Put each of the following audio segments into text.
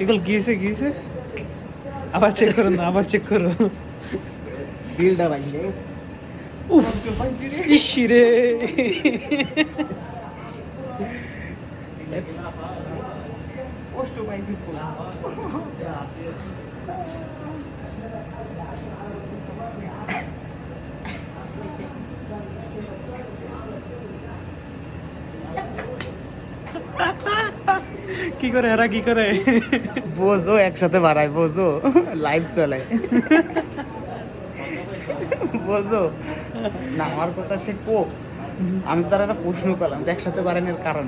এগুলো গিয়েছে গিয়েছে? আবার চেক করো না আবার চেক করো। বিলটা গেছে উফ ইসি রে। কষ্ট পাইছি কি করে এরা কি করে? বোঝো একসাথে বাড়ায় বোঝো। লাইভ চলে। বোঝো। না আমার কথা সে কো আমি তার একটা প্রশ্ন করলাম যে একসাথে বাড়ানোর কারণ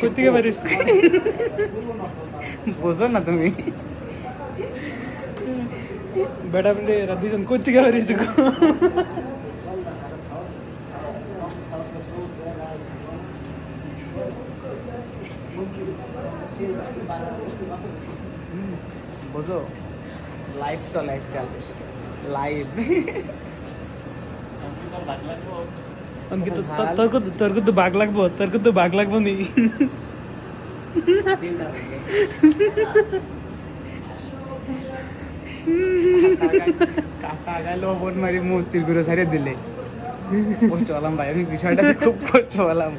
সত্যি পারিস বোঝো না তুমি। বেটা মিলে এরা দুজন কোথা থেকে পারিস বোঝো? লাইভ চলে আজকাল লাইভ তোর- তোর কিন্তু বাঘ লাগবো। তোর কিন্তু বাঘ লাগবো নি। কাকা গেল বোন মারি মসজিদ ঘুরে ছাড়িয়ে দিলে। কষ্ট হলাম ভাই আমি বিষয়টা খুব কষ্ট হলাম।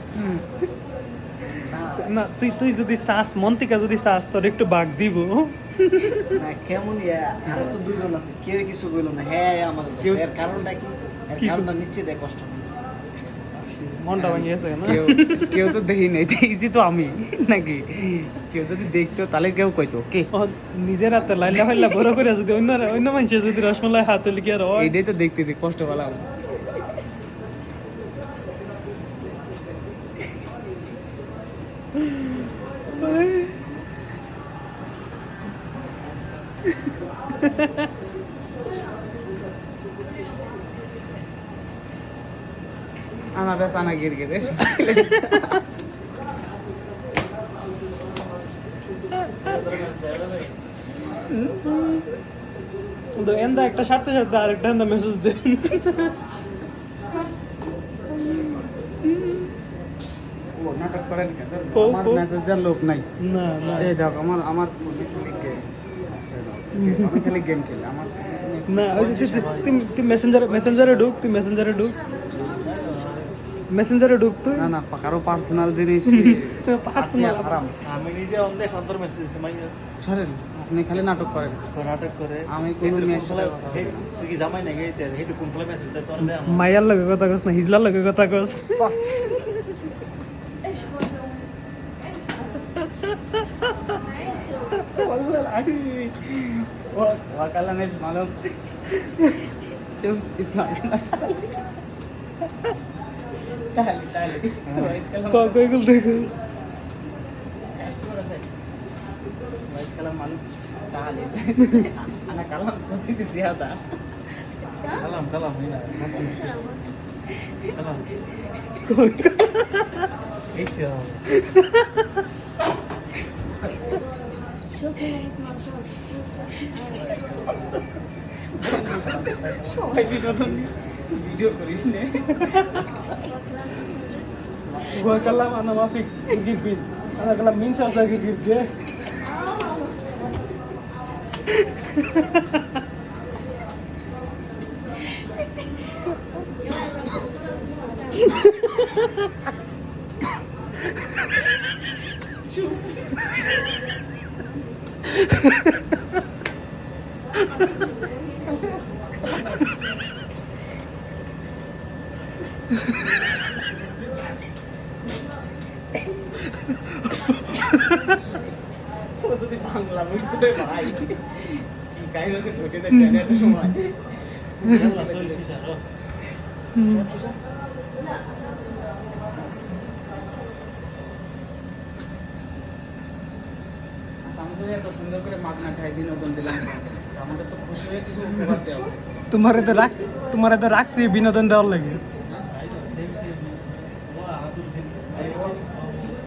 না তুই তুই যদি চাস মন থেকে যদি চাস তোর একটু বাঘ দিব। না কেমন ইয়া? তো দুজন আছে কেউ কিছু বলল না। হ্যাঁ আমার এর কারণটা কি? এর কারণটা নিচ্ছে দেয় কষ্ট হয়েছে। মনটা ভাঙে গেছে না? কেউ কেউ তো দেখি নাই দেখছি তো আমি নাকি? কেউ যদি দেখতো তাহলে কেউ কইতো কে? নিজের হাতে লাইলা ফাইলা বড় করে যদি অন্য অন্য মানুষের যদি রসমলাই হাতে লিখে আর এইটাই তো দেখতেছি কষ্ট পেলাম। আমার বেচানা গির গিরে তো এন্দা একটা সারতে সারতে আরেকটা এন্দা মেসেজ দে ও করেন আমার কো। লোক নাই। না না। এই দেখো আমার আমার আমি খালি গেম খেলি আমার না ওই যে তুই- মেসেঞ্জারে মেসেঞ্জারে ঢুক তুই মেসেঞ্জারে ঢুক। মেসেঞ্জারে ঢুক তুই। না না কারও পার্সোনাল জিনিস আত্মীয় হারাম। আমি নিজে অন দেখলাম মেসেজ মাইয়া। ছাড়েন আপনি খালি নাটক করেন। নাটক করে। আমি কোনো সাথে তুই কি জামাই নাকি? হেতু কোন ফলে মেসেজ দেয়? তোর মায়ার লগে কথা কস না হিজলার লগে কথা কস। وقال مش معلوم شوف اسمع تعالي تعالي كوكو يقول ده كلام معلوم تعالي انا كلام صوتي زياده كلام كلام هنا كلام ايش يا সবাই বিনোদন ভিডিও করিস নে gua kalam ana mafik gigit ana kalam min sa sa gigit ge ও যদি বাংলা বুঝতে পারে ভাই কি কাহিনী ঘটে যাচ্ছে এত সময় তো এত সুন্দর তো খুশি হয়ে তো রাখছি বিনোদন দেওয়ার লাগে।